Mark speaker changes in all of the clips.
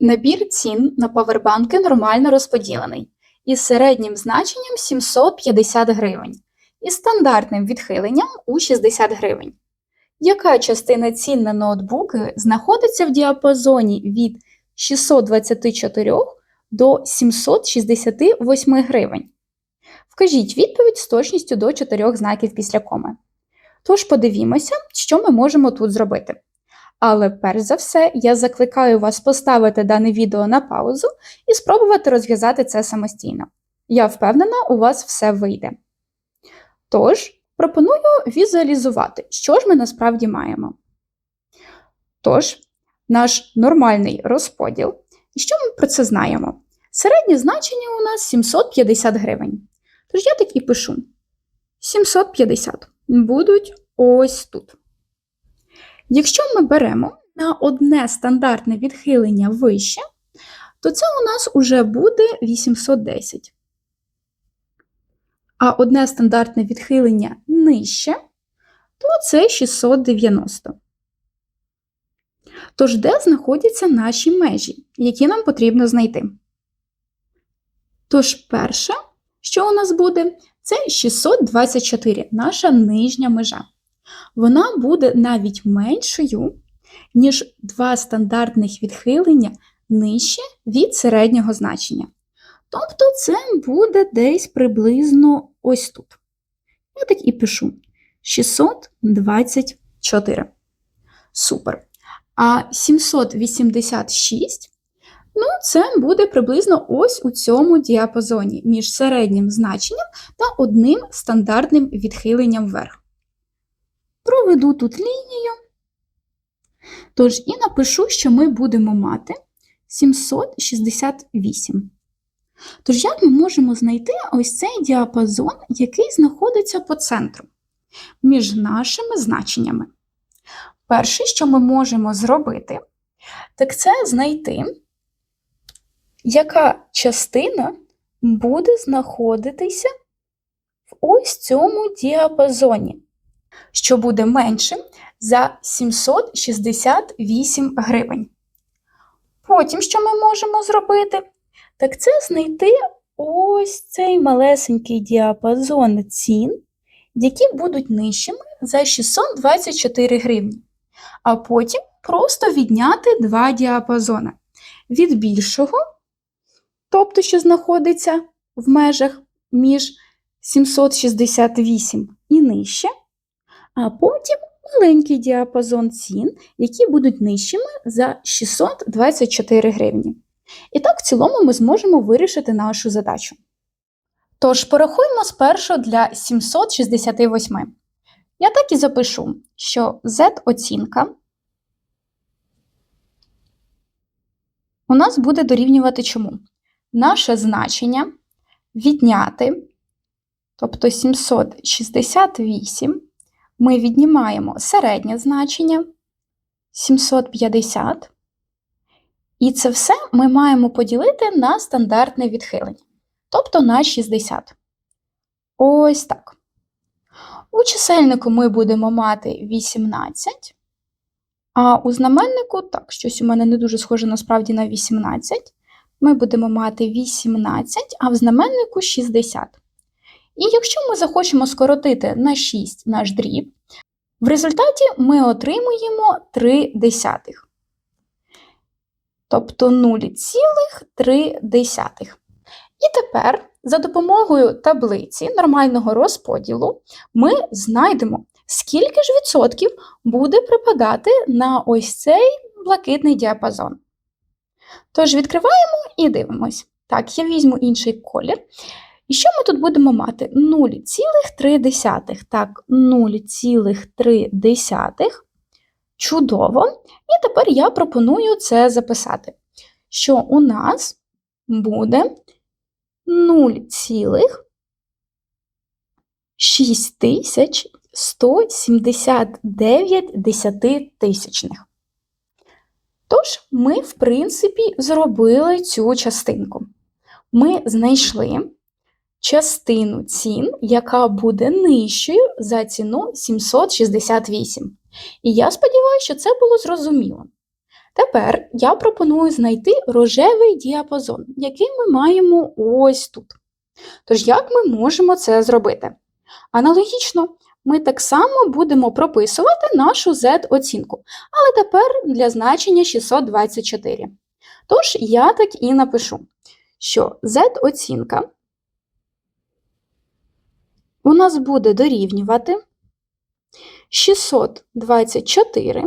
Speaker 1: Набір цін на павербанки нормально розподілений із середнім значенням 750 гривень і стандартним відхиленням у 60 гривень. Яка частина цін на ноутбуки знаходиться в діапазоні від 624 до 768 гривень? Вкажіть відповідь з точністю до 4 знаків після коми. Тож подивімося, що ми можемо тут зробити. Але перш за все, я закликаю вас поставити дане відео на паузу і спробувати розв'язати це самостійно. Я впевнена, у вас все вийде. Тож, пропоную візуалізувати, що ж ми насправді маємо. Тож, наш нормальний розподіл. І що ми про це знаємо? Середнє значення у нас 750 гривень. Тож я так і пишу: 750 будуть ось тут. Якщо ми беремо на одне стандартне відхилення вище, то це у нас уже буде 810. А одне стандартне відхилення нижче, то це 690. Тож, де знаходяться наші межі, які нам потрібно знайти? Тож, перше, що у нас буде, це 624, наша нижня межа вона буде навіть меншою, ніж два стандартних відхилення нижче від середнього значення. Тобто це буде десь приблизно ось тут. Я так і пишу 624. Супер. А 786, ну, це буде приблизно ось у цьому діапазоні між середнім значенням та одним стандартним відхиленням вверх проведу тут лінію. Тож, і напишу, що ми будемо мати 768. Тож, як ми можемо знайти ось цей діапазон, який знаходиться по центру між нашими значеннями? Перше, що ми можемо зробити, так це знайти, яка частина буде знаходитися в ось цьому діапазоні що буде меншим за 768 гривень. Потім, що ми можемо зробити? Так це знайти ось цей малесенький діапазон цін, які будуть нижчими за 624 гривні. А потім просто відняти два діапазони. Від більшого, тобто, що знаходиться в межах між 768 і нижче, а потім маленький діапазон цін, які будуть нижчими за 624 гривні. І так, в цілому, ми зможемо вирішити нашу задачу. Тож, порахуємо спершу для 768. Я так і запишу, що z-оцінка у нас буде дорівнювати чому? Наше значення відняти, тобто 768 ми віднімаємо середнє значення 750. І це все ми маємо поділити на стандартне відхилення, тобто на 60. Ось так. У чисельнику ми будемо мати 18, а у знаменнику, так, щось у мене не дуже схоже насправді на 18. Ми будемо мати 18, а в знаменнику 60. І якщо ми захочемо скоротити на 6 наш дріб, в результаті ми отримуємо 3 десятих. Тобто 0,3. І тепер за допомогою таблиці нормального розподілу ми знайдемо, скільки ж відсотків буде припадати на ось цей блакитний діапазон. Тож відкриваємо і дивимось. Так, я візьму інший колір. І що ми тут будемо мати? 0,3. Так, 0,3. Чудово. І тепер я пропоную це записати. Що у нас буде 0,6179 десятитисячних. Тож, ми, в принципі, зробили цю частинку. Ми знайшли частину цін, яка буде нижчою за ціну 768. І я сподіваюся, що це було зрозуміло. Тепер я пропоную знайти рожевий діапазон, який ми маємо ось тут. Тож, як ми можемо це зробити? Аналогічно, ми так само будемо прописувати нашу z-оцінку, але тепер для значення 624. Тож, я так і напишу, що z-оцінка у нас буде дорівнювати 624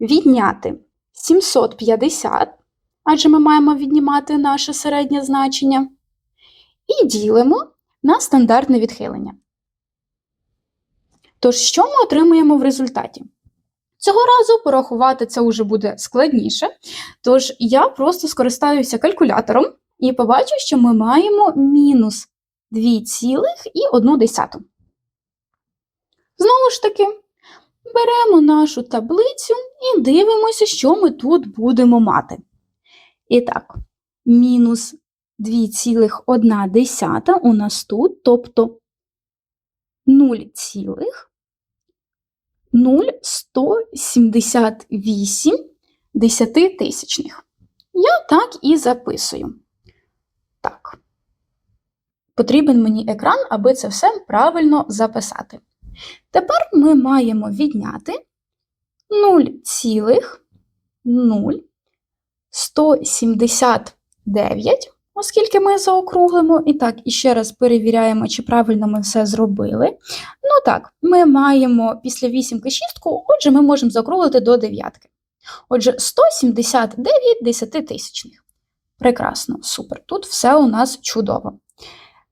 Speaker 1: відняти 750, адже ми маємо віднімати наше середнє значення, і ділимо на стандартне відхилення. Тож, що ми отримуємо в результаті? Цього разу порахувати це вже буде складніше, тож я просто скористаюся калькулятором і побачу, що ми маємо мінус 2,1. Знову ж таки, беремо нашу таблицю і дивимося, що ми тут будемо мати. І так, мінус 2,1 у нас тут, тобто 0,0178 десятитисячних. Я так і записую. Так. Потрібен мені екран, аби це все правильно записати. Тепер ми маємо відняти 0,0179, оскільки ми заокруглимо. І так, і ще раз перевіряємо, чи правильно ми все зробили. Ну так, ми маємо після вісімки шістку, отже, ми можемо заокруглити до дев'ятки. Отже, 179 десятитисячних. Прекрасно, супер. Тут все у нас чудово.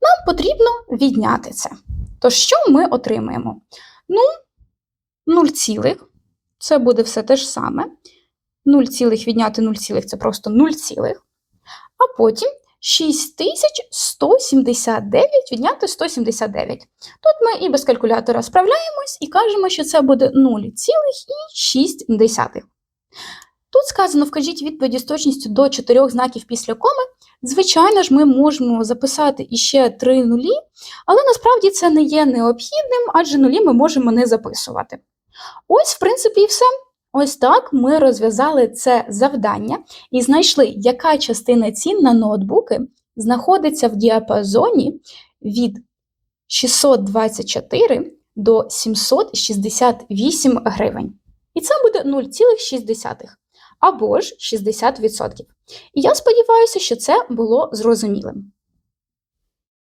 Speaker 1: Нам потрібно відняти це. То що ми отримаємо? Ну, 0, цілих, це буде все те ж саме. 0, цілих відняти 0, цілих це просто 0, цілих. А потім 6179 відняти 179. Тут ми і без калькулятора справляємось і кажемо, що це буде 0,6. Тут сказано, вкажіть відповіді з точністю до 4 знаків після коми. Звичайно ж, ми можемо записати іще 3 нулі, але насправді це не є необхідним, адже нулі ми можемо не записувати. Ось, в принципі, і все. Ось так ми розв'язали це завдання і знайшли, яка частина цін на ноутбуки знаходиться в діапазоні від 624 до 768 гривень. І це буде 0,6 або ж 60%. І я сподіваюся, що це було зрозумілим.